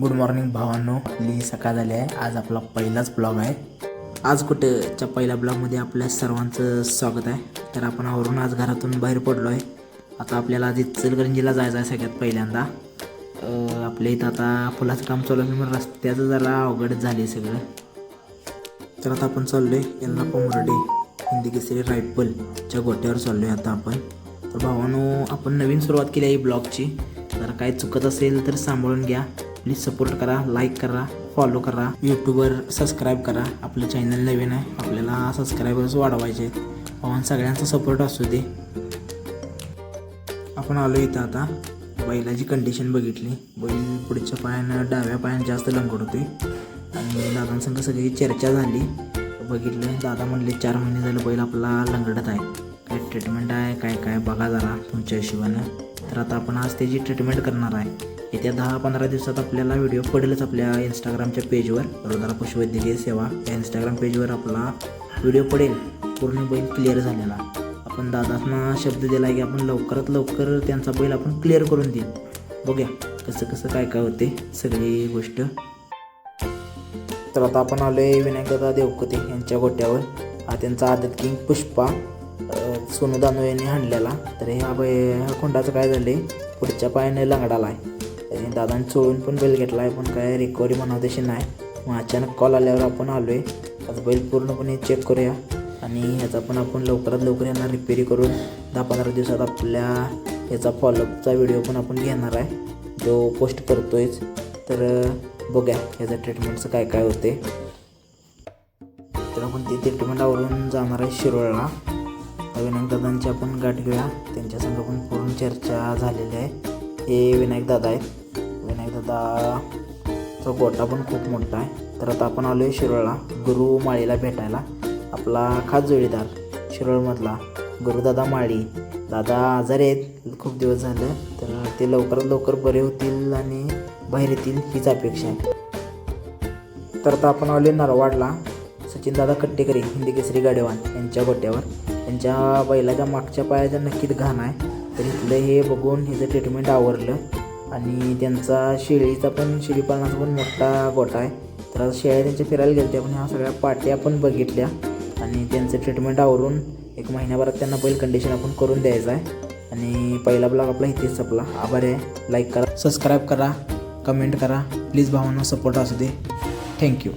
Good morning भावांनो. मी सकाळ झाली आहे. आज आपला पहिलाच ब्लॉग आहे. आज कुठेच्या पहिल्या ब्लॉगमध्ये आपल्या सर्वांचं स्वागत आहे. तर आपण आवरून आज घरातून बाहेर पडलो आहे. आता आपल्याला आज इचलकरंजीला जायचं आहे सगळ्यात पहिल्यांदा. आपल्या इथं आता फुलाचं काम चालू आहे पण रस्त्याचं जरा अवघडच झाले सगळं. तर आता आपण चाललो आहे यांना पोमरडे हिंदी केसरी रायफलच्या गोट्यावर आहे आता आपण. तर भावानो आपण नवीन सुरुवात केली आहे ब्लॉगची जर काही चुकत असेल तर सांभाळून घ्या. प्लीज सपोर्ट करा लाईक करा फॉलो करा यूट्यूबवर सबस्क्राईब करा. आपलं चॅनल नवीन आहे आपल्याला सबस्क्रायबर्स वाढवायचे आहेत. भावान सगळ्यांचा सपोर्ट असू दे. आपण आलो इथं आता. बैलाची कंडिशन बघितली. बैल पुढच्या पायानं डाव्या पायानं जास्त लंगड होते आणि दादांसंग सगळी चर्चा झाली. बघितलं दादा म्हणले चार महिने झालं बैल आपला लंगडत आहे. काय ट्रीटमेंट आहे काय काय बघा जरा तुमच्या हिशोबानं. तर आता आपण आज त्याची ट्रीटमेंट करणार आहे. येत्या दहा पंधरा दिवसात आपल्याला व्हिडिओ पडेलच आपल्या इंस्टाग्रामच्या पेजवर रोदारा पशुवैद्यकीय सेवा. या इंस्टाग्राम पेजवर आपला व्हिडिओ पडेल. पूर्ण बैल क्लिअर झालेला. आपण दादांना शब्द दिला की आपण लवकरात लवकर त्यांचा बैल आपण क्लिअर करून देईल बघूया कसं कसं काय काय होते सगळी गोष्ट. तर आता आपण आलो आहे विनायकदादा देवकते यांच्या गोट्यावर. हा त्यांचा आदत किंग पुष्पा सोनू दानव यांनी हाणलेला. तर ह्या बै ह्या खोंडाचं काय झालंय? पुढच्या पायाने लंगडाला आहे. आणि दादाने चोळून पण बैल घेतला आहे पण काय रिकवरी म्हणावं तशी नाही. मग अचानक कॉल आल्यावर आपण आलो आहे आता बैल पूर्णपणे चेक करूया. आणि ह्याचा पण आपण लवकरात लवकर यांना रिपेरी करून दहा पंधरा दिवसात आपल्या याचा फॉलोअपचा व्हिडिओ पण आपण घेणार आहे. जो पोस्ट करतोयच. तर बघूया ह्याचं ट्रीटमेंटचं काय काय होते तर आपण ते ट्रीटमेंट आवरून जाणार आहे शिरोळला. विनायक दादांची आपण गाठ घेऊया. त्यांच्यासंग पण पूर्ण चर्चा झालेली आहे. हे विनायक दादा आहेत. विनायक दादाचा गोटा पण खूप मोठा आहे. तर आता आपण आलो आहे शिरोळला गुरु माळीला भेटायला. आपला खास जोडीदार शिरोळमधला गुरुदादा माळी. दादा आजारी आहेत खूप दिवस झालं. तर ते लवकरात लवकर बरे होतील आणि बाहेर येतील हीच अपेक्षा आहे. तर आता आपण आलो नरवाडला. सचिनदादा कट्टेकरी हिंदी केसरी गाडेवान यांच्या गोट्यावर. त्यांच्या बैलाच्या मागच्या पायाच्या नक्कीच घाण आहे. तर इथलं हे बघून हिचं ट्रीटमेंट आवरलं. आणि त्यांचा शेळीचा पण शेळीपालनाचा पण मोठा गोटा आहे. तर आता शेळ्या त्यांच्या फिरायला गेल्या पण ह्या सगळ्या पाट्या पण बघितल्या. आणि त्यांचं ट्रीटमेंट आवरून एक महिन्याभरात त्यांना बैल कंडिशन आपण करून द्यायचं आहे. आणि पहिला ब्लॉग आपला इथेच संपला. आभार आहे. लाईक करा सबस्क्राईब करा कमेंट करा. प्लीज भावांना सपोर्ट असू दे. थँक्यू